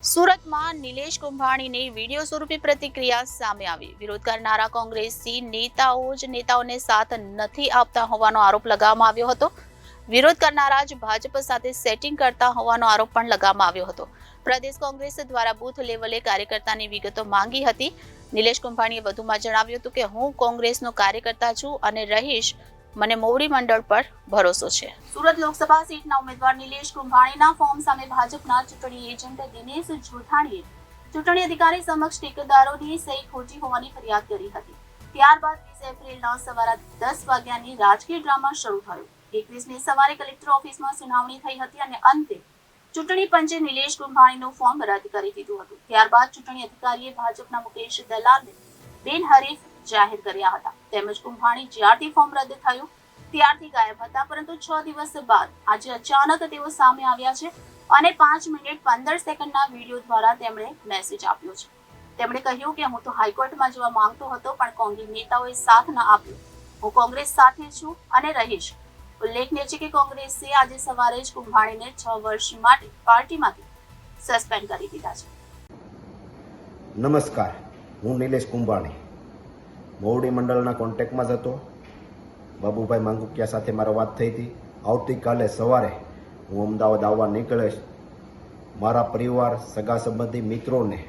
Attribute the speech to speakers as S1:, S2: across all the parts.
S1: સુરતમાં નિલેશ કુંભાણીની વીડિયો સ્વરૂપે પ્રતિક્રિયા સામે આવી. વિરોધ કરનારા કોંગ્રેસી નેતાઓ જ નેતાઓને સાથ નથી આપતા હોવાનો આરોપ લગાવવામાં આવ્યો હતો. વિરોધ કરનારા જ ભાજપ સાથે સેટિંગ કરતા હોવાનો આરોપ પણ લગાવવામાં આવ્યો હતો. પ્રદેશ કોંગ્રેસ દ્વારા બૂથ લેવલે કાર્યકર્તાની વિગતો માંગી હતી. નિલેશ કુંભાણીએ વધુમાં જણાવ્યું હતું કે, હું કોંગ્રેસનો કાર્યકર્તા છું અને રહીશ. મને મોવડી મંડળ પર ભરોસો છે. સુરત લોકસભા સીટના ઉમેદવાર નિલેશ કુંભાણીના ફોર્મ સામે ભાજપના ચૂંટણી એજન્ટ દિનેશ જોઠાણીએ ચૂંટણી અધિકારી સમક્ષ ટેકેદારોની સહી ખોટી હોવાની ફરિયાદ કરી હતી. ત્યારબાદ વીસ એપ્રિલના સવારે દસ વાગ્યાની રાજકીય ડ્રામા શરૂ થયો. એકવીસમી સવારે કલેક્ટર ઓફિસમાં સુનાવણી થઈ હતી અને અંતે ચૂંટણી પંચે નિલેશ કુંભાણીનું ફોર્મ રદ કરી દીધું હતું. ત્યારબાદ ચૂંટણી અધિકારીએ ભાજપના મુકેશ દલાલને બિનહરીફ જાહેર કર્યા હતા. તેમજ કુંભાણી જ્યારથી ફોર્મ રદ થયું, ત્યારથી ગાયબ હતા. પરંતુ છ દિવસ બાદ આજે અચાનક તેઓ સામે આવ્યા છે અને પાંચ મિનિટ પંદર સેકન્ડના વીડિયો દ્વારા તેમણે મેસેજ આપ્યો છે. તેમણે કહ્યું કે હું તો હાઈકોર્ટમાં જવા માંગતો હતો, પણ કોંગ્રેસ નેતાઓએ સાથ ન આપ્યો. હું કોંગ્રેસ સાથે છું અને રહીશ. ઉલ્લેખનીય છે કે કોંગ્રેસે આજે સવારે જ કુંભાણીને છ વર્ષ માટે પાર્ટીમાંથી સસ્પેન્ડ કરી દીધા છે.
S2: નમસ્કાર, હું નિલેશ કુંભાણી. મોવડી મંડળના કોન્ટેક્ટમાં જ હતો. બાબુભાઈ માંગુકિયા સાથે મારો વાત થઈ હતી. આવતીકાલે સવારે હું અમદાવાદ આવવા નીકળીશ. મારા પરિવાર, સગા સંબંધી મિત્રોને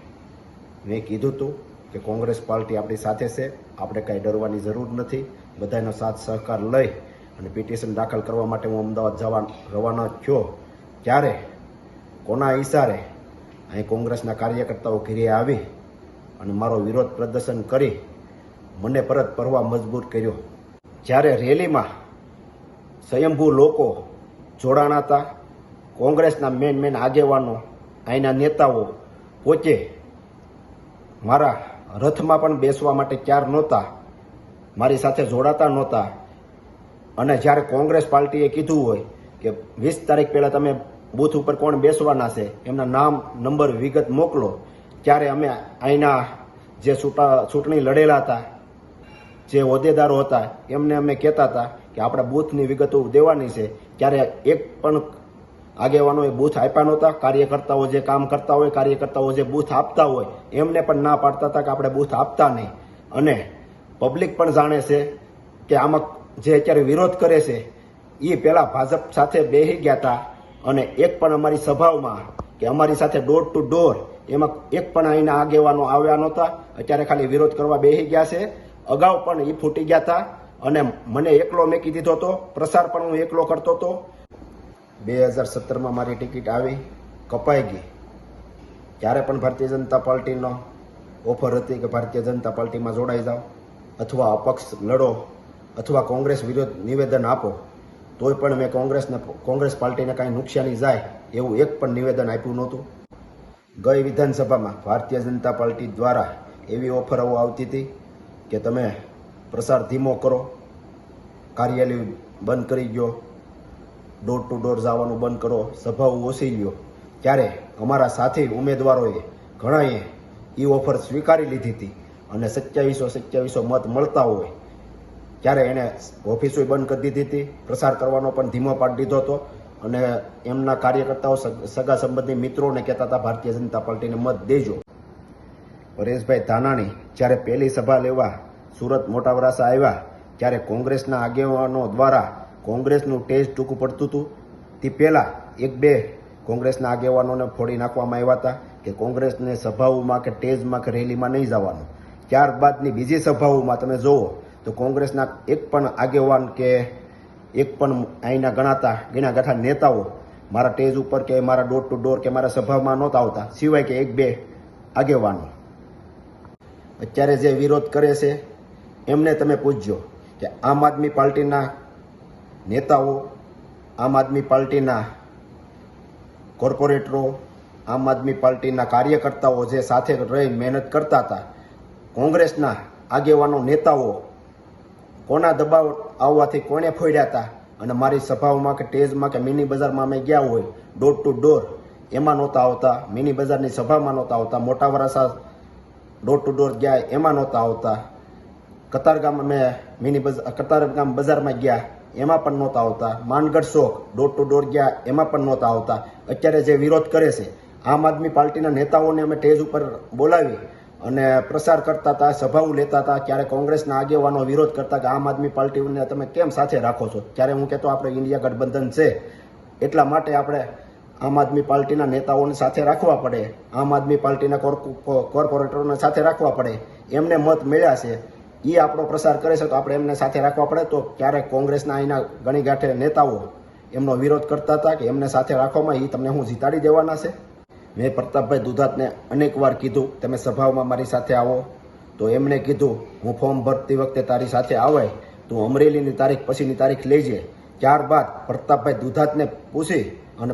S2: મેં કીધું હતું કે કોંગ્રેસ પાર્ટી આપણી સાથે છે. આપણે કાંઈ ડરવાની જરૂર નથી. બધાનો સાથ સહકાર લઈ અને પિટિશન દાખલ કરવા માટે હું અમદાવાદ જવા રવાના થયો. ત્યારે કોના ઈશારે અહીં કોંગ્રેસના કાર્યકર્તાઓ ઘેરે આવી અને મારો વિરોધ પ્રદર્શન કરી મને પરત ફરવા મજબૂર કર્યો. જ્યારે રેલીમાં સ્વયંભૂ લોકો જોડાણા હતા, કોંગ્રેસના મેન મેન આગેવાનો, અહીંના નેતાઓ પોતે મારા રથમાં પણ બેસવા માટે ક્યાર નહોતા, મારી સાથે જોડાતા નહોતા. અને જ્યારે કોંગ્રેસ પાર્ટીએ કીધું હોય કે વીસ તારીખ પહેલાં તમે બૂથ ઉપર કોણ બેસવાના છે, એમના નામ, નંબર, વિગત મોકલો. ત્યારે અમે અહીંના જે ચૂંટા ચૂંટણી લડેલા હતા જે હોદ્દેદારો હતા, એમને અમે કહેતા હતા કે આપણે બૂથની વિગતો દેવાની છે. ત્યારે એક પણ આગેવાનોએ બૂથ આપ્યા નહોતા. કાર્યકર્તાઓ જે કામ કરતા હોય, કાર્યકર્તાઓ જે બૂથ આપતા હોય, એમને પણ ના પાડતા હતા કે આપણે બૂથ આપતા નહીં. અને પબ્લિક પણ જાણે છે કે આમાં જે અત્યારે વિરોધ કરે છે એ પહેલા ભાજપ સાથે બેસી ગયા હતા. અને એક પણ અમારી સભાઓમાં કે અમારી સાથે ડોર ટુ ડોર એમાં એક પણ અહીંના આગેવાનો આવ્યા નહોતા. અત્યારે ખાલી વિરોધ કરવા બેસી ગયા છે. અગાઉ પણ એ ફૂટી ગયા હતા અને મને એકલો મેકી દીધો હતો પ્રસાર પણ હું એકલો કરતો હતો બે હજાર સત્તરમાં મારી ટિકિટ આવી, કપાઈ ગઈ. ત્યારે પણ ભારતીય જનતા પાર્ટીનો ઓફર હતી કે ભારતીય જનતા પાર્ટીમાં જોડાઈ જાઓ, અથવા અપક્ષ લડો, અથવા કોંગ્રેસ વિરુદ્ધ નિવેદન આપો, તોય પણ મેં કોંગ્રેસને, કોંગ્રેસ પાર્ટીને કાંઈ નુકસાની જાય એવું એક પણ નિવેદન આપ્યું નહોતું. ગઈ વિધાનસભામાં ભારતીય જનતા પાર્ટી દ્વારા એવી ઓફરો આવતી હતી કે તમે પ્રસાર ધીમો કરો, કાર્યાલય બંધ કરી ગયો ડોર ટુ ડોર જવાનું બંધ કરો, સભાઓ ઓછી ગયો ત્યારે અમારા સાથી ઉમેદવારોએ ઘણાએ એ ઓફર સ્વીકારી લીધી હતી અને સત્યાવીસો સત્યાવીસો મત મળતા હોય. ત્યારે એણે ઓફિસો બંધ કરી દીધી હતી. પ્રસાર કરવાનો પણ ધીમો પાડી દીધો હતો અને એમના કાર્યકર્તાઓ સગા સંબંધી મિત્રોને કહેતા હતા, ભારતીય જનતા પાર્ટીને મત દેજો. પરેશભાઈ ધાનાણી જ્યારે પહેલી સભા લેવા સુરત મોટા વરાસા આવ્યા, ત્યારે કોંગ્રેસના આગેવાનો દ્વારા કોંગ્રેસનું ટેજ ટૂંકું પડતું હતું. તે પહેલાં એક બે કોંગ્રેસના આગેવાનોને ફોડી નાખવામાં આવ્યા હતા કે કોંગ્રેસને સભાઓમાં કે ટેજમાં કે રેલીમાં નહીં જવાનું. ત્યારબાદની બીજી સભાઓમાં તમે જુઓ તો કોંગ્રેસના એક પણ આગેવાન કે એક પણ અહીંના ગણાતા ગીણા ગાંઠા નેતાઓ મારા ટેજ ઉપર કે મારા ડોર ટુ ડોર કે મારા સભામાં નહોતા આવતા. સિવાય કે એક બે આગેવાનો. અત્યારે જે વિરોધ કરે છે, એમને તમે પૂછજો કે આમ આદમી પાર્ટીના નેતાઓ, આમ આદમી પાર્ટીના કોર્પોરેટરો, આમ આદમી પાર્ટીના કાર્યકર્તાઓ જે સાથે રહી મહેનત કરતા હતા, કોંગ્રેસના આગેવાનો નેતાઓ કોના દબાવ આવવાથી કોણે ફોડ્યા હતા? અને મારી સભાઓમાં કે ટેજમાં કે મિની બજારમાં અમે ગયા હોય, ડોર ટુ ડોર, એમાં નહોતા આવતા, મિની બજારની સભામાં નહોતા આવતા, મોટા વરાસા ડોર ટુ ડોર ગયા, એમાં નહોતા આવતા. કતારગામ અમે મિની બજાર કતારગામ બજારમાં ગયા, એમાં પણ નહોતા આવતા. માનગઢ શોખ ડોર ટુ ડોર ગયા, એમાં પણ નહોતા આવતા. અત્યારે જે વિરોધ કરે છે, આમ આદમી પાર્ટીના નેતાઓને અમે ટેજ ઉપર બોલાવી અને પ્રસાર કરતા હતા, સભાઓ લેતા હતા. ક્યારે કોંગ્રેસના આગેવાનો વિરોધ કરતા કે આમ આદમી પાર્ટીને તમે કેમ સાથે રાખો છો? ત્યારે હું કહેતો, આપણે ઇન્ડિયા ગઠબંધન છે. એટલા માટે આપણે આમ આદમી પાર્ટીના નેતાઓને સાથે રાખવા પડે. આમ આદમી પાર્ટીના કોર્પો- કોર્પોરેટરોને સાથે રાખવા પડે. એમને મત મળ્યા છે. એ આપણો પ્રસાર કરે છે તો આપણે એમને સાથે રાખવા પડે. તો ક્યારેક કોંગ્રેસના અહીંના ગણી ગાંઠે નેતાઓ એમનો વિરોધ કરતા હતા કે એમને સાથે રાખવામાં એ તમને હું જીતાડી દેવાના છે? મેં પ્રતાપભાઈ દુધાતને અનેકવાર કીધું, તમે સભાઓમાં મારી સાથે આવો. તો એમણે કીધું, હું ફોર્મ ભરતી વખતે તારી સાથે આવે તું અમરેલીની તારીખ પછીની તારીખ લેજે. ત્યારબાદ પ્રતાપભાઈ દુધાતને પૂછી અને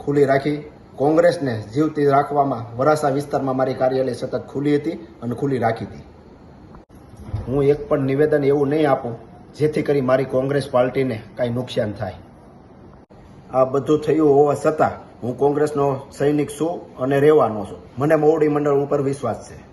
S2: ખુલ્લી રાખી કોંગ્રેસને જીવતી રાખવામાં વરાસા વિસ્તારમાં મારી કાર્યાલય સતત ખુલ્લી હતી અને ખુલ્લી રાખી હતી. હું એક પણ નિવેદન એવું નહીં આપું, જેથી કરી મારી કોંગ્રેસ પાર્ટીને કાંઈ નુકસાન થાય. આ બધું થયું હોવા છતાં હું કોંગ્રેસનો સૈનિક છું અને રહેવાનો છું. મને મોવડી મંડળ ઉપર વિશ્વાસ છે.